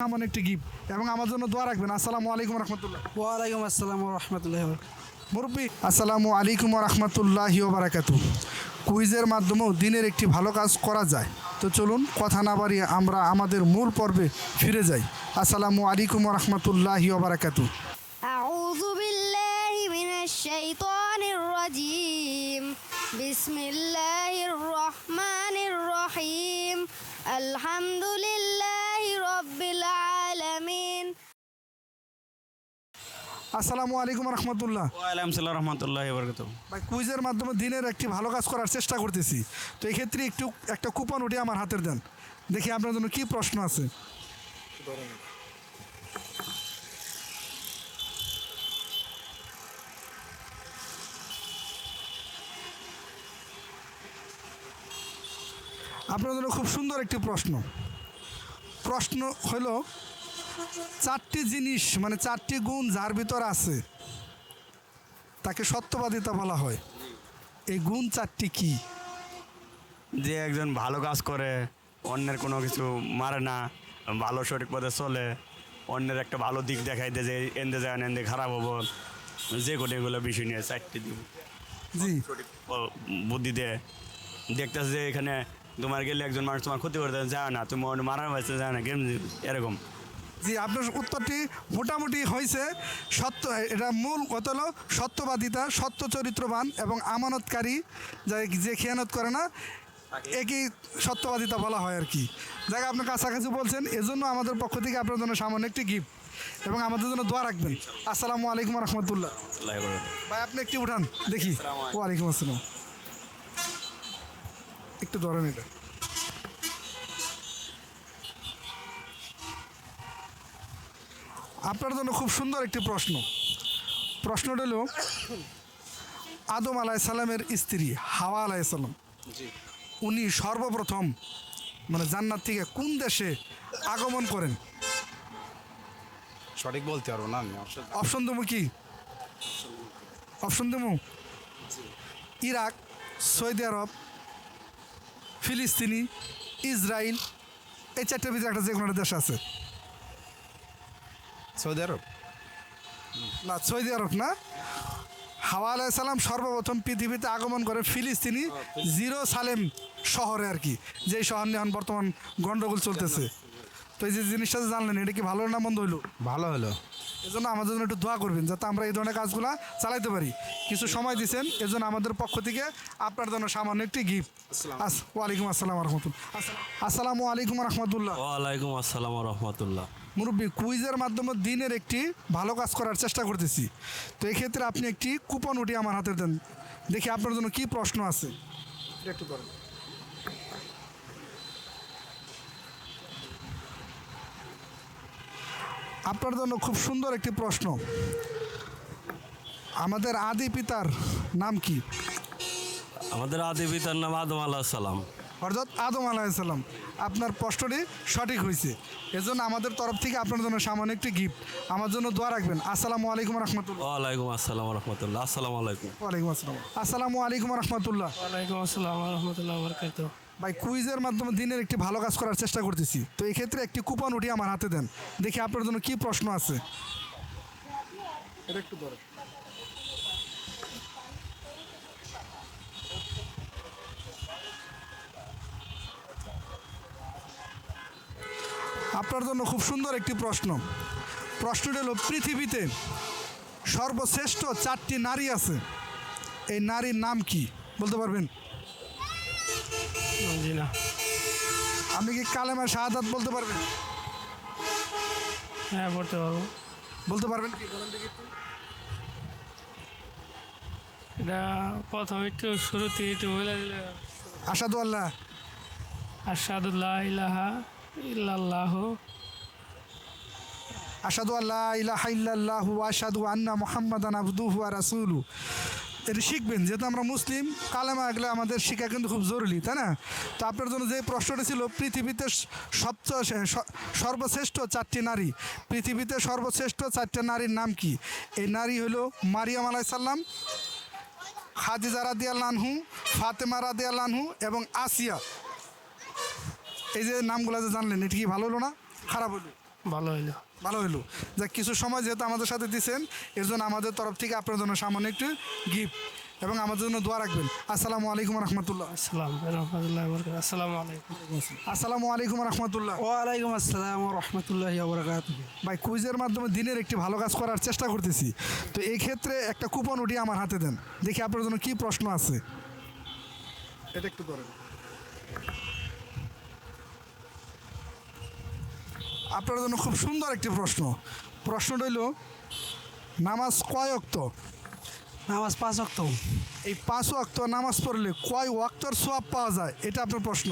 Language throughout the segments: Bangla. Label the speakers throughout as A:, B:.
A: এমন একটি গিফট এবং আমার জন্য দোয়া রাখবেন আসসালামু আলাইকুম রহমতুল্লাহ
B: ওয়ালাইকুম আসসালাম রহমতুল্লাহ
A: মুরব্বী আসসালামু আলাইকুম রহমতুল্লাহ বারাকাতু কুইজের মাধ্যমেও দিনের একটি ভালো কাজ করা যায় তো চলুন কথা না বাড়িয়ে আমরা আমাদের মূল পর্বে ফিরে যাই আসসালামু আলাইকুম রহমতুল্লাহ বারাকাতু
C: أعوذ بالله من الشيطان الرجيم بسم الله الرحمن الرحيم الحمد
A: আসসালামু আলাইকুম রহমতুল্লাহ।
D: ওয়ালাইকুম সালাম রহমতুল্লাহ বরকত
A: ভাই কুইজের মাধ্যমে দিনের একটি ভালো কাজ করার চেষ্টা করতেছি। তো এই ক্ষেত্রে একটু একটা কুপন উঠে আমার হাতের দেন। দেখি আপনার জন্য কি প্রশ্ন আছে। আপনার জন্য খুব সুন্দর একটি প্রশ্ন। প্রশ্ন হলো চারটি জিনিস মানে চারটি গুণ যার ভিতর আছে তাকে সত্যবাদিতা বলা হয়। এই গুণ চারটি কি?
D: যে একজন ভালো কাজ করে অন্যের কোনো কিছু মারে না ভালো সঠিক পথে চলে অন্যের একটা ভালো দিক দেখাই দেয় যে এনদে যায় এনদে খারাপ হব যে কোনো এগুলো বিষয় নিয়ে চারটি দিক।
A: জি।
D: সঠিক বুদ্ধি দেয়। দেখতেছে যে এখানে তোমার গেলে একজন মানুষ তোমার ক্ষতি করতে যায় না তুমি মারার হয়েছে যায় না গেম এরকম।
A: জি আপনার উত্তরটি মোটামুটি হয়েছে সত্য এটা মূল কথা হলো সত্যবাদিতা সত্য চরিত্রবান এবং আমানতকারী যা যে খেয়ানত করে না একই সত্যবাদিতা বলা হয় আর কি। যাকে আপনার কাছাকাছি বলছেন এজন্য আমাদের পক্ষ থেকে আপনার জন্য সামান্য একটি গিফট এবং আমাদের জন্য দোয়া রাখবেন। আসসালামু আলাইকুম রহমতুল্লাহ। ভাই আপনি একটি উঠান দেখি। ওয়ালাইকুম আসসালাম। একটু ধরেন এটা। আপনার জন্য খুব সুন্দর একটি প্রশ্ন। প্রশ্নটা হলো আদম আলাহ সালামের স্ত্রী হাওয়া আলাহ সালাম উনি সর্বপ্রথম মানে জান্নাত থেকে কোন দেশে আগমন করেন?
B: সঠিক বলতে পারব না আমি
A: অপশন দেবো কি? অপশন দেবো? ইরাক সৌদি আরব ফিলিস্তিনি ইসরায়েল এই চারটার ভিতরে একটা যে কোনো একটা দেশ আছে।
B: Saudi Arab?
A: না সৌদি আরব না। হাওয়া আলাহ সালাম সর্বপ্রথম পৃথিবীতে আগমন করে ফিলিস্তিনি জিরো সালেম শহরে আর কি যেই শহর নিয়ে এখন বর্তমান গণ্ডগোল চলতেছে। তো এই যে জিনিসটা যে জানলেন এটা কি ভালো না মন্দ হইল?
B: ভালো হলো।
A: এজন্য আমাদের জন্য একটু দোয়া করবেন যাতে আমরা এই ধরনের কাজগুলো চালাইতে পারি। কিছু সময় দিচ্ছেন এজন্য আমাদের পক্ষ থেকে আপনার জন্য সামান্য একটি গিফট ওয়ালাইকুম আসসালাম রহমতুল্লাহ। আসসালামু আলাইকুম রহমতুল্লাহ।
E: ওয়ালাইকুম আসসালাম রহমতুল্লাহ।
A: মুরব্বী কুইজের মাধ্যমে দিনের একটি ভালো কাজ করার চেষ্টা করতেছি। তো এক্ষেত্রে আপনি একটি কুপন উঠিয়ে আমার হাতে দেন। দেখি আপনার জন্য কি প্রশ্ন আছে। একটু করেন। আপনার জন্য খুব সুন্দর একটি প্রশ্ন। আমাদের আদি পিতার নাম কি?
E: আমাদের আদি পিতার নাম আদম আলাহ সালাম।
A: অর্থাৎ আদম আলাহিসাল্লাম আপনার প্রশ্নটি সঠিক হয়েছে। এজন্য আমাদের তরফ থেকে আপনার জন্য সামান্য একটি গিফট আমার জন্য দোয়া রাখবেন। আসসালামু আলাইকুম রহমতুল্লাহ।
E: ওয়ালাইকুম আসসালাম রহমতুল্লাহ। আসসালামু আলাইকুম।
A: ওয়ালাইকুম আসসালাম। আসসালামু আলাইকুম রহমতুল্লাহ।
B: ওয়ালাইকুম আসসালাম রহমতুল্লাহ বরকাত
A: ভাই কুইজের মাধ্যমে দিনের একটি ভালো কাজ করার চেষ্টা করতেছি। তো এই ক্ষেত্রে একটি কুপন উঠিয়ে আমার হাতে দেন। দেখি আপনার জন্য কি প্রশ্ন আছে। এটা একটু ধরেন। আপনার জন্য খুব সুন্দর একটি প্রশ্ন। প্রশ্নটি হলো পৃথিবীতে সর্বশ্রেষ্ঠ চারটি নারী আছে। এই নারীর নাম কি? বলতে পারবেন?
B: জি না।
A: আপনি কি কালেমা শাহাদাত বলতে পারবেন?
B: হ্যাঁ পড়তে পারব।
A: বলতে পারবেন কি? বলেন দেখি একটু।
F: এটা প্রথম একটু শুরুতে একটু বলে দিলে
A: আসাদু আল্লাহ।
F: আসাদুল্লাহ ইলাহা ইল্লাল্লাহ।
A: আসাদু আল্লাহ ইলাহা ইল্লাল্লাহু ওয়া আশহাদু আন্না মুহাম্মাদান আবদুহু ওয়া রাসূলু এটা শিখবেন, যেহেতু আমরা মুসলিম, কালেমা এগুলো আমাদের শেখা কিন্তু খুব জরুরি, তাই না? তো আপনার জন্য যে প্রশ্নটা ছিল, পৃথিবীতে সবচেয়ে সর্বশ্রেষ্ঠ চারটি নারী, পৃথিবীতে সর্বশ্রেষ্ঠ চারটি নারীর নাম কি? এই নারী হলো মারিয়াম আলাইসাল্লাম খাদিজা রাদি আল্লাহু ফাতেমা রাদি আল্লাহু এবং আসিয়া। এই যে নামগুলো যে জানলেন, এটা কি ভালো হলো না? খারাপ হলো?
F: ভালো হইল।
A: ভালো হইল। যা কিছু সময় যেহেতু আমাদের সাথে দিচ্ছেন এর জন্য আমাদের তরফ থেকে আপনার জন্য সামান্য একটু গিফট এবং আমাদের জন্য দোয়া রাখবেন। আসসালামু আলাইকুম রহমতুল্লাহ।
F: আসসালাম রহমতুল্লাহ আসসালামু আলাইকুম।
A: আসসালামু আলাইকুম রহমতুল্লাহ।
B: ওয়ালাইকুম আসসালাম রহমতুল্লাহ বরকাত
A: ভাই কুইজের মাধ্যমে দিনের একটি ভালো কাজ করার চেষ্টা করতেছি। তো এই ক্ষেত্রে একটা কুপন উঠিয়ে আমার হাতে দেন। দেখি আপনার জন্য কি প্রশ্ন আছে। এটা একটু করেন। আপনার জন্য খুব সুন্দর একটি প্রশ্ন। প্রশ্নটা হইল নামাজ কয় অক্ত
B: নামাজ পাঁচ অক্ত
A: এই পাঁচ ওয়াক্ত নামাজ পড়লে কয় ওয়াক্তর সোয়াব পাওয়া যায়? এটা আপনার প্রশ্ন।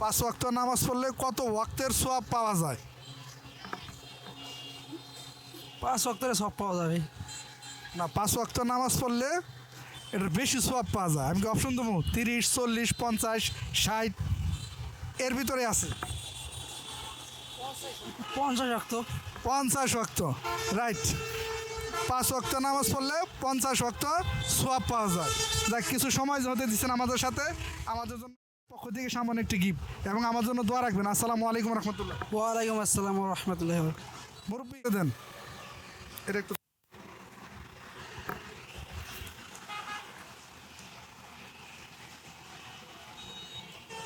A: পাঁচ ওয়াক্ত নামাজ পড়লে কত ওয়াক্তের সোয়াব পাওয়া যায়?
B: পাঁচ অক্তরে সব পাওয়া যাবে।
A: না পাঁচ ওয়াক্ত নামাজ পড়লে এটার বেশি সোয়াব পাওয়া যায়। আমি কি অপশন দেবো? তিরিশ চল্লিশ পঞ্চাশ ষাট এর ভিতরে আছে।
B: পঞ্চাশ অক্ত
A: পঞ্চাশ ওয়াক্ত রাইট পাঁচ ওয়াক্ত নামাজ পড়লে পঞ্চাশ ওয়াক্ত সোয়াব পাওয়া যায়। যাক কিছু সময় হতে দিচ্ছেন আমাদের সাথে আমাদের জন্য পক্ষ থেকে সামান্য একটি গিফট এবং আমার জন্য দোয়া রাখবেন। আসসালামু আলাইকুম রহমতুল্লাহ।
B: ওয়ালাইকুম আসসালাম রহমতুল্লাহ
A: মুরব্বী দেন। এটা একটু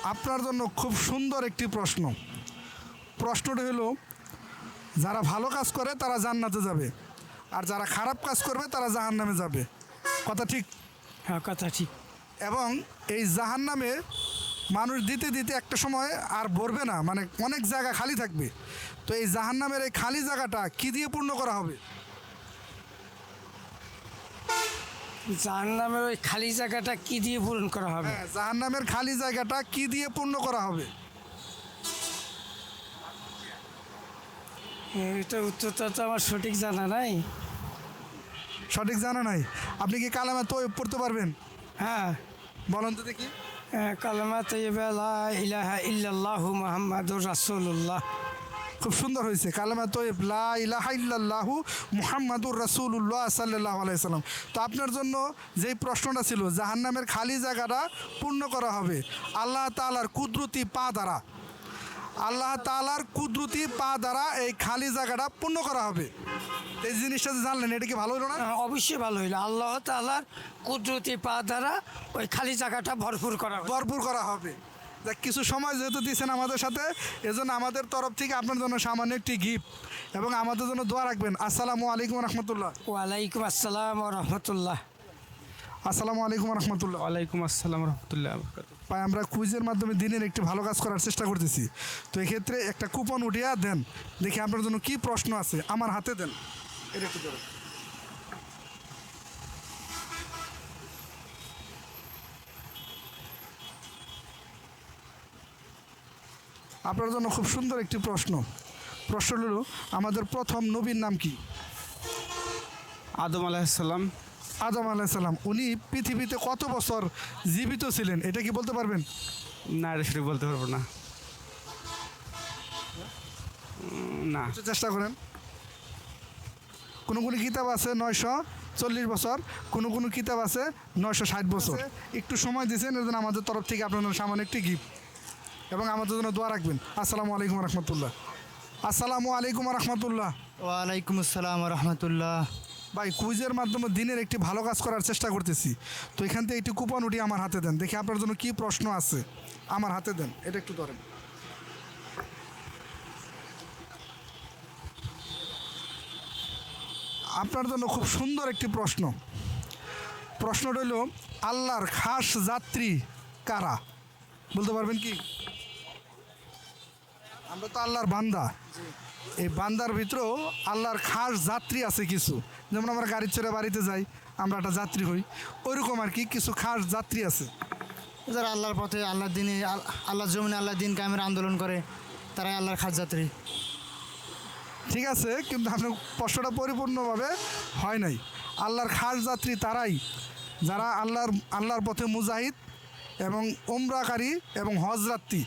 A: আপনার জন্য খুব সুন্দর একটি প্রশ্ন। প্রশ্নটি হলো যারা ভালো কাজ করে তারা জান্নাতে যাবে আর যারা খারাপ কাজ করবে তারা জাহান্নামে যাবে। কথা ঠিক?
F: হ্যাঁ কথা ঠিক।
A: এবং এই জাহান নামে মানুষ দিতে দিতে একটা সময় আর ভরবে না মানে অনেক জায়গা খালি থাকবে। তো এই জাহান নামের এই খালি জায়গাটা কি দিয়ে পূর্ণ করা হবে?
G: নামে ওই খালি জায়গাটা কি দিয়ে পূরণ করা হবে?
A: হ্যাঁ জাহান নামের খালি জায়গাটা কি দিয়ে পূর্ণ করা হবে?
G: এটা উত্তরটা তো আমার সঠিক জানা নাই।
A: সঠিক জানা নাই। আপনি কি কালামা তো পড়তে পারবেন?
G: হ্যাঁ।
A: বলেন তো দেখি।
G: আহ, কালেমা তৈবা লা ইলাহা ইল্লাল্লাহু মুহাম্মাদুর রাসূলুল্লাহ।
A: খুব সুন্দর হয়েছে। কালামা তোয়েব লা ইলাহা ইল্লাল্লাহু মুহাম্মাদুর রাসূলুল্লাহ সাল্লাল্লাহু আলাইহি সাল্লাম। তো আপনার জন্য যেই প্রশ্নটা ছিল জাহান্নামের খালি জায়গাটা পূর্ণ করা হবে আল্লাহ তাআলার কুদরতি পা দ্বারা। আল্লাহ তাআলার কুদরতি পা দ্বারা এই খালি জায়গাটা পূর্ণ করা হবে। এই জিনিসটা যে জানলেন এটা কি ভালো হলো না?
G: অবশ্যই ভালো হইল আল্লাহ তাআলার কুদরতি পা দ্বারা ওই খালি জায়গাটা ভরপুর করা
A: ভরপুর করা হবে। দেখ কিছু সময় যেহেতু দিয়েছেন আমাদের সাথে এজন্য আমাদের তরফ থেকে আপনার জন্য সামান্য একটি গিফট এবং আমাদের জন্য দোয়া রাখবেন। আসসালামু আলাইকুম রহমতুল্লাহ।
G: ওয়ালাইকুম আসসালাম রহমতুল্লাহ।
A: আসসালামু আলাইকুম রহমতুল্লাহ।
B: ওয়ালাইকুম আসসালাম রহমতুল্লাহ
A: ভাই আমরা কুইজের মাধ্যমে দিনের একটি ভালো কাজ করার চেষ্টা করতেছি। তো এক্ষেত্রে একটা কুপন উঠিয়া দেন দেখি আপনার জন্য কি প্রশ্ন আছে। আমার হাতে দেন। এটা একটু আপনার জন্য খুব সুন্দর একটি প্রশ্ন। প্রশ্ন হলো আমাদের প্রথম নবীর নাম কি?
B: আদম আলাইসাল্লাম
A: আদম আলাইসাল্লাম উনি পৃথিবীতে কত বছর জীবিত ছিলেন? এটা কি বলতে পারবেন?
B: না এটা সঠিক বলতে পারব না। না।
A: একটু চেষ্টা করেন। কোনো কোনো কিতাব আছে নয়শো চল্লিশ বছর কোনো কোনো কিতাব আছে নয়শো ষাট বছর। একটু সময় দিয়েছেন এর জন্য আমাদের তরফ থেকে আপনার জন্য সামান্য একটি গিফট এবং আমাদের জন্য দোয়া রাখবেন। আসসালামু আলাইকুম রহমতুল্লাহ। আসসালামু আলাইকুম রহমতুল্লাহ।
H: ওয়ালাইকুম আসসালাম রহমতুল্লাহ।
A: ভাই কুইজের মাধ্যমে দিনের একটি ভালো কাজ করার চেষ্টা করতেছি। তো এখান থেকে একটি কুপন উঠিয়ে আমার হাতে দেন। দেখি আপনার জন্য কি প্রশ্ন আছে। আমার হাতে দেন এটা একটু ধরেন। আপনার জন্য খুব সুন্দর একটি প্রশ্ন। প্রশ্নটা হলো আল্লাহর খাস যাত্রী কারা? বলতে পারবেন কি? আমরা তো আল্লাহর বান্দা। এই বান্দার ভিতরেও আল্লাহর খাস যাত্রী আছে কিছু। যেমন আমরা গাড়ি চড়ে বাড়িতে যাই আমরা একটা যাত্রী হই। ওইরকম আর কি কিছু খাস যাত্রী আছে।
H: যারা আল্লাহর পথে আল্লাহর দিনে আল- আল্লাহর জমিনে আল্লাহ দিন কায়েমের আন্দোলন করে তারাই আল্লাহর খাস যাত্রী।
A: ঠিক আছে কিন্তু আপনার প্রশ্নটা পরিপূর্ণভাবে হয় নাই। আল্লাহর খাস যাত্রী তারাই। যারা আল্লাহর আল্লাহর পথে মুজাহিদ এবং ওমরাকারী এবং হজরাত্রী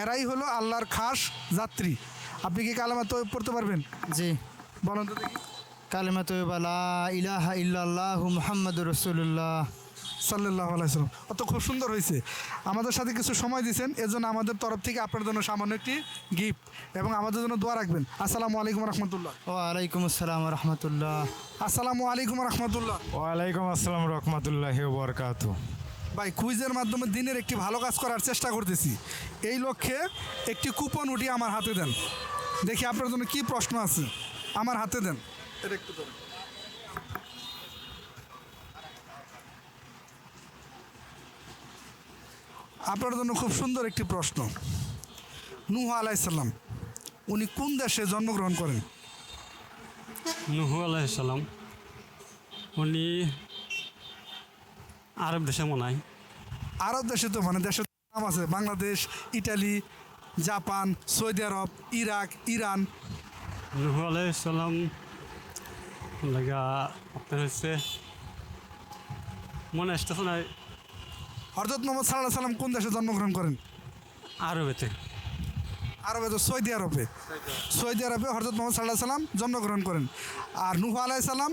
A: এরাই হলো আল্লাহর খাস যাত্রী। আপনি কি কালামা তো পড়তে পারবেন?
H: জি।
A: বলেন তো দেখি।
H: কালেমা তৈবা লা ইলাহা ইল্লাল্লাহু মুহাম্মাদুর রসুল্লাহ
A: সাল্লাহ আলাইসালাম অত খুব সুন্দর হয়েছে আমাদের সাথে কিছু সময় দিয়েছেন এজন্য আমাদের তরফ থেকে আপনার জন্য সামান্য একটি গিফট এবং আমাদের জন্য দোয়া রাখবেন। আসসালামু আলাইকুম রহমতুল্লাহ।
H: ওয়ালাইকুম আসসালাম রহমতুল্লাহ।
A: আসসালামু আলাইকুম রহমতুল্লাহ।
I: ওয়ালাইকুম আসসালাম রহমতুল্লাহি বরকাত
A: ভাই কুইজের মাধ্যমে দিনের একটি ভালো কাজ করার চেষ্টা করতেছি। এই লক্ষ্যে একটি কুপন উঠিয়ে আমার হাতে দেন। দেখি আপনার জন্য কি প্রশ্ন আছে। আমার হাতে দেন। এটা একটু আপনার জন্য খুব সুন্দর একটি প্রশ্ন। নুহ আলাইসাল্লাম উনি কোন দেশে জন্মগ্রহণ করেন?
E: নুহু আলাইসাল্লাম উনি আরব দেশে মনে হয়।
A: আরব দেশে তো মানে দেশের নাম আছে। Bangladesh Italy Japan Saudi Arab Iraq Iran.
E: নুহু আলাইসাল্লাম লাগা আপনার হচ্ছে মনে আসতেছে না
A: হরজত মোহাম্মদ সাল্লাহ সাল্লাম কোন দেশে জন্মগ্রহণ করেন?
E: আরবেতে।
A: আরবে তো সৌদি আরবে। সৌদি আরবে হরজত মোহাম্মদ সাল্লাহ সাল্লাম জন্মগ্রহণ করেন। আর নুহ আলাই সাল্লাম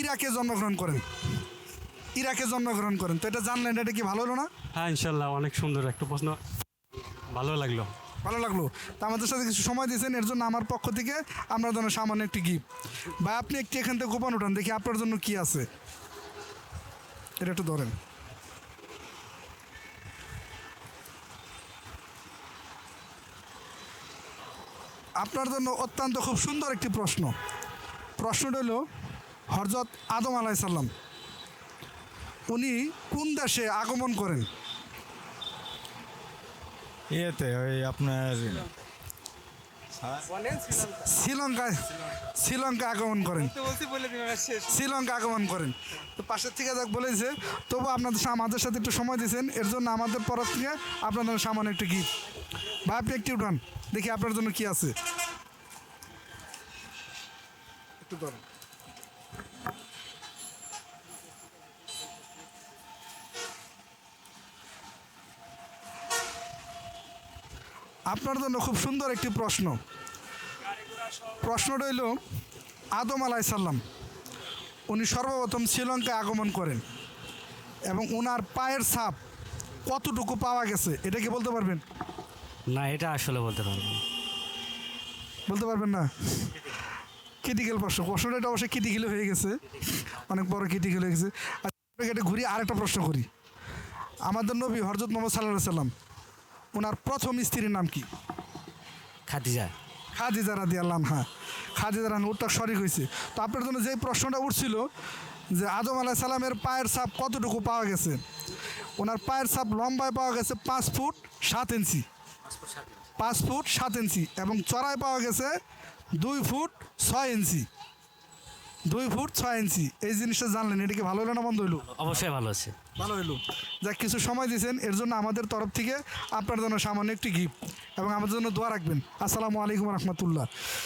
A: ইরাকে জন্মগ্রহণ করেন। ইরাকে জন্মগ্রহণ করেন তো এটা জানলেন এটা কি ভালো হলো না?
E: হ্যাঁ ইনশাল্লাহ অনেক সুন্দর একটা প্রশ্ন। ভালো লাগল।
A: ভালো লাগল। তা আমাদের সাথে কিছু সময় দিয়েছেন এর জন্য আমার পক্ষ থেকে আপনার জন্য সামান্য একটি গিফট। বা আপনি একটি এখান থেকে গোপন উঠান দেখি আপনার জন্য কি আছে। এটা একটু ধরেন। আপনার জন্য অত্যন্ত খুব সুন্দর একটি প্রশ্ন। প্রশ্নটা হলো হরজত আদম আলাইসাল্লাম উনি কোন দেশে আগমন করেন?
I: ইয়েতে ওই আপনার
A: শ্রীলঙ্কায় শ্রীলঙ্কা আগমন করেন। শ্রীলঙ্কা আগমন করেন। তো পাশের থেকে যাক বলেছে তবু আপনাদের সা- আমাদের সাথে একটু সময় দিয়েছেন এর জন্য আমাদের তরফ থেকে আপনাদের সামান্য একটু গিফট। বা আপনি একটু উঠান দেখি আপনার জন্য কি আছে। একটু ধরেন। আপনার জন্য খুব সুন্দর একটি প্রশ্ন। প্রশ্নটা হইল আদম আলাইসাল্লাম উনি সর্বপ্রথম শ্রীলঙ্কায় আগমন করেন এবং ওনার পায়ের ছাপ কতটুকু পাওয়া গেছে এটা কি বলতে পারবেন?
E: না এটা আসলে বলতে পারবেন
A: বলতে পারবেন না? ক্রিটিক্যাল প্রশ্ন প্রশ্নটা এটা অবশ্যই ক্রিটিক্যাল হয়ে গেছে। অনেক বড় ক্রিটিক্যাল হয়ে গেছে। আচ্ছা এটা ঘুরি আরেকটা প্রশ্ন করি। আমাদের নবী হরজত মোহাম্মদ সাল্লাহ সাল্লাম ওনার প্রথম স্ত্রীর নাম কি?
E: খাদিজা।
A: খাদিজা রাদি আল্লাহ হ্যাঁ খাদিজা রান উঠটা সঠিক হয়েছে তো আপনার জন্য যে প্রশ্নটা উঠছিল যে আদম আলাহ সালামের পায়ের ছাপ কতটুকু পাওয়া গেছে? ওনার পায়ের ছাপ লম্বায় পাওয়া গেছে পাঁচ ফুট সাত ইঞ্চি। পাঁচ ফুট সাত ইঞ্চি এবং চড়ায় পাওয়া গেছে দুই ফুট ছয় ইঞ্চি। দুই ফুট ছয় ইঞ্চি। এই জিনিসটা জানলেন এটা কি ভালো হলো না বন্ধ হইল?
E: অবশ্যই ভালো আছে।
A: ভালো হইল। যাক কিছু সময় দিয়েছেন এর জন্য আমাদের তরফ থেকে আপনার জন্য সামান্য একটি গিফট এবং আমাদের জন্য দোয়া রাখবেন। আসসালামু আলাইকুম রহমতুল্লাহ।